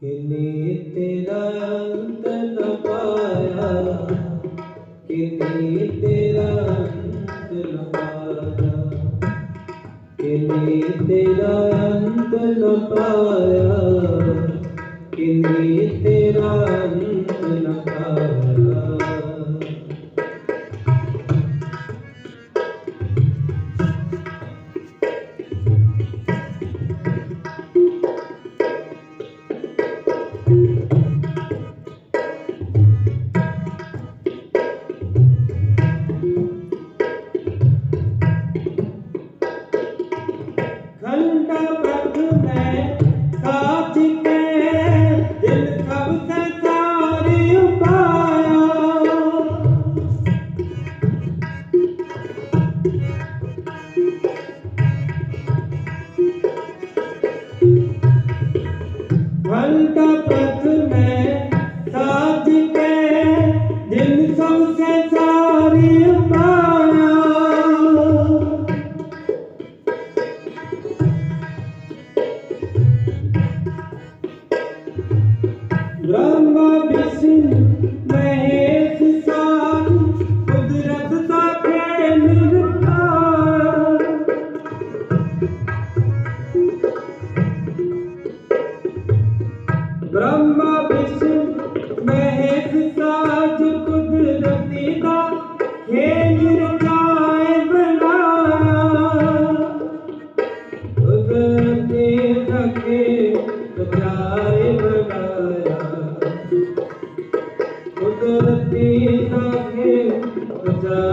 ਕਿਨੇ ਤੇਰਾ ਅੰਤ ਨ ਪਾਇਆ? ਕਿਨੇ ਤੇਰਾ ਅੰਤ ਨ ਪਾਇਆ? ਕਿਨੇ ਤੇਰਾ ਅੰਤ ਨ ਪਾਇਆ? ਕਿਨੇ ਤੇਰਾ ਅੰਤ ਨ ਪਾਇਆ? जाएंगे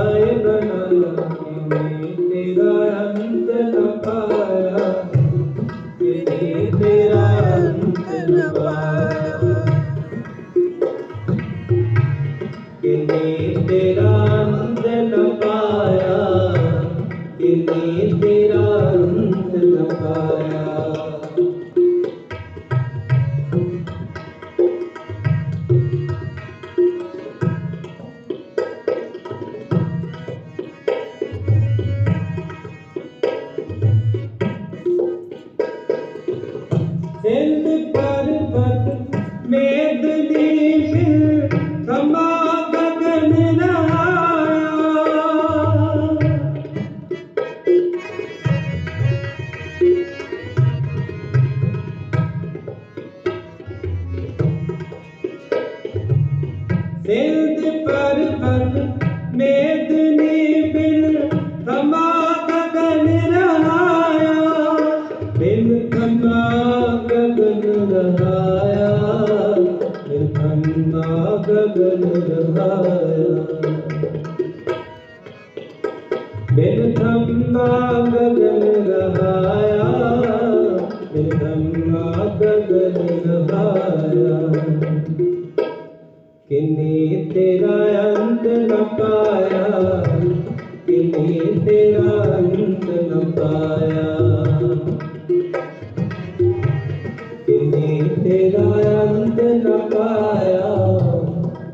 ਰਹਾਇਆ ਨਿਰਖੰਡਾ ਗਗਨ ਰਹਾਇਆ ਬਿਨ ਥੰਨਾ ਗਗਨ ਰਹਾਇਆ ਬਿਨ ਥੰਨਾ ਗਗਨ ਰਹਾਇਆ ਕਿਨੇ ਤੇਰਾ ਅੰਤ ਨ ਪਾਇਆ ਕਿਨੇ ਤੇਰਾ ਅੰਤ ਨ ਪਾਇਆ तेरा अंत न पाया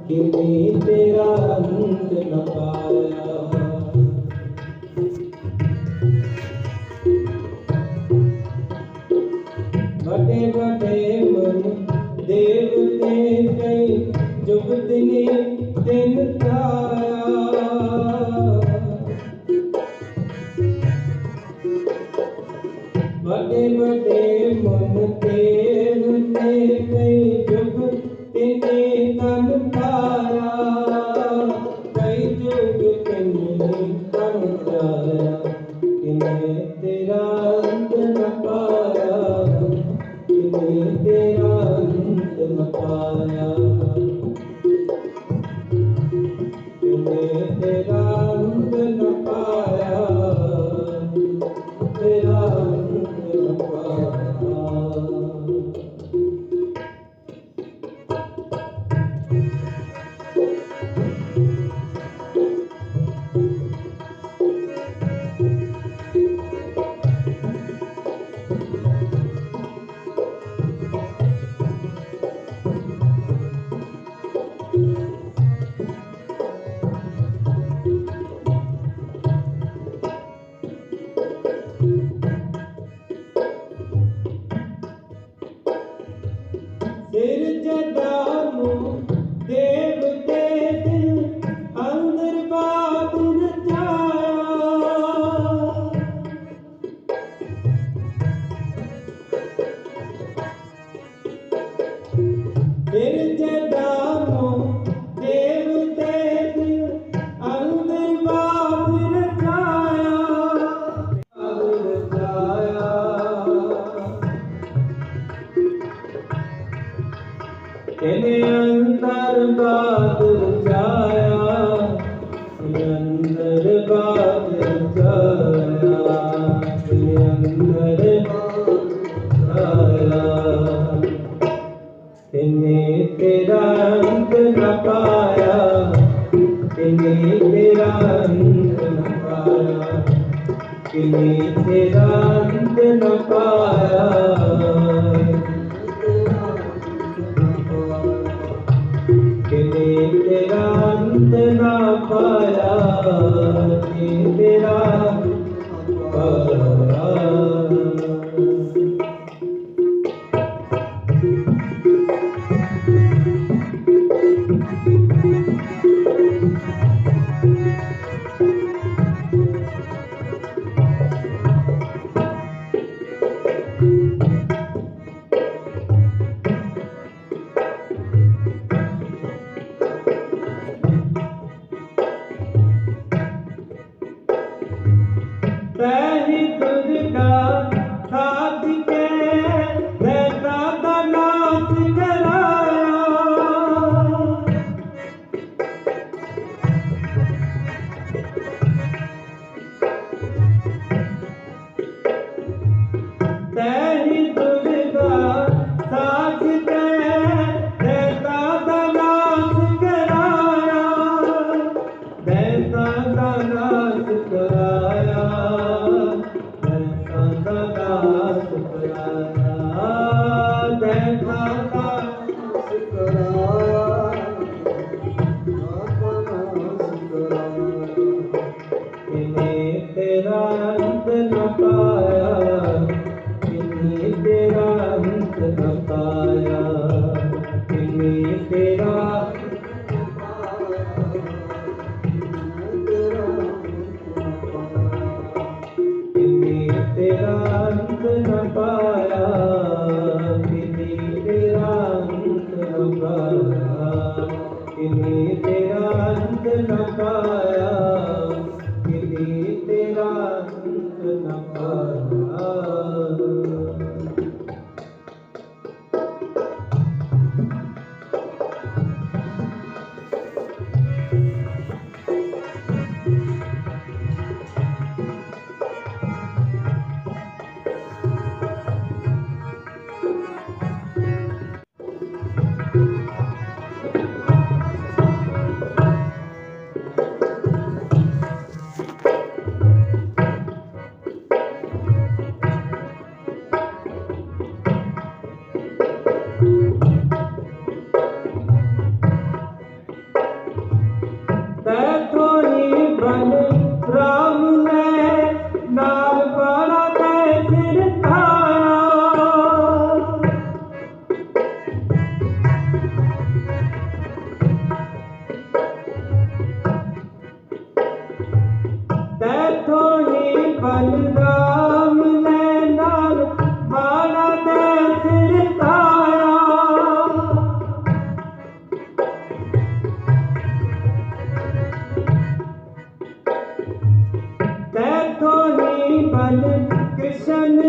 किन्नी तेरा अंत न पाया। बड़े बड़े मन देवते कई जुगत ने ਤੇਨੇ ਅੰਤਰ ਬਾਤ ਰਚਾਇਆ ਅੰਦਰ ਬਾਤ ਰਚਾਇਆ ਤੇਨੇ ਅੰਦਰ ਰਚਾਇਆ ਤੇਨੇ ਤੇਰਾ ਅੰਤ ਨਾ ਪਾਇਆ, ਤੇਨੇ ਤੇਰਾ ਅੰਤ ਨਾ ਪਾਇਆ, ਤੇਨੇ ਤੇਰਾ ਅੰਤ ਨਾ ਪਾਇਆ। तेरा that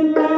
Thank you.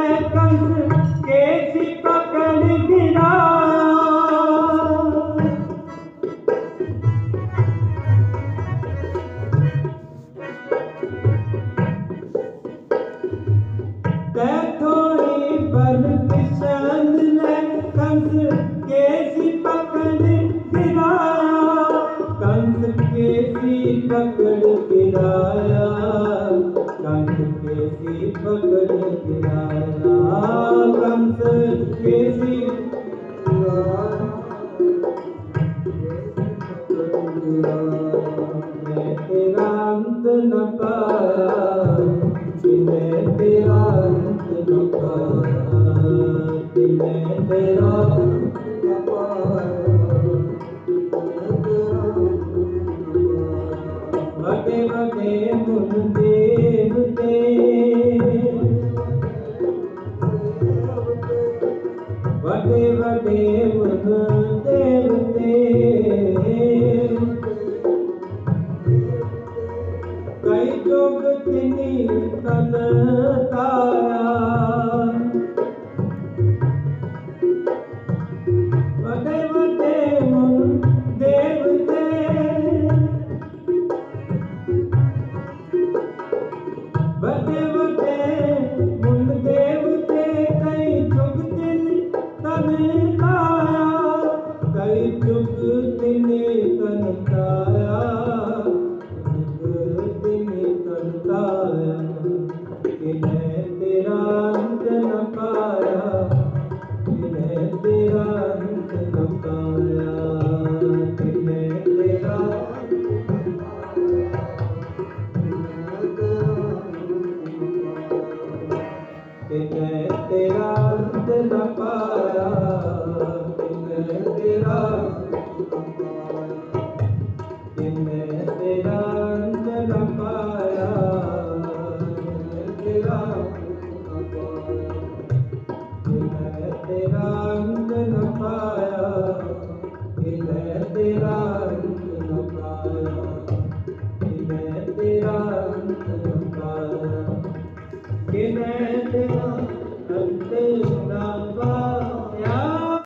pero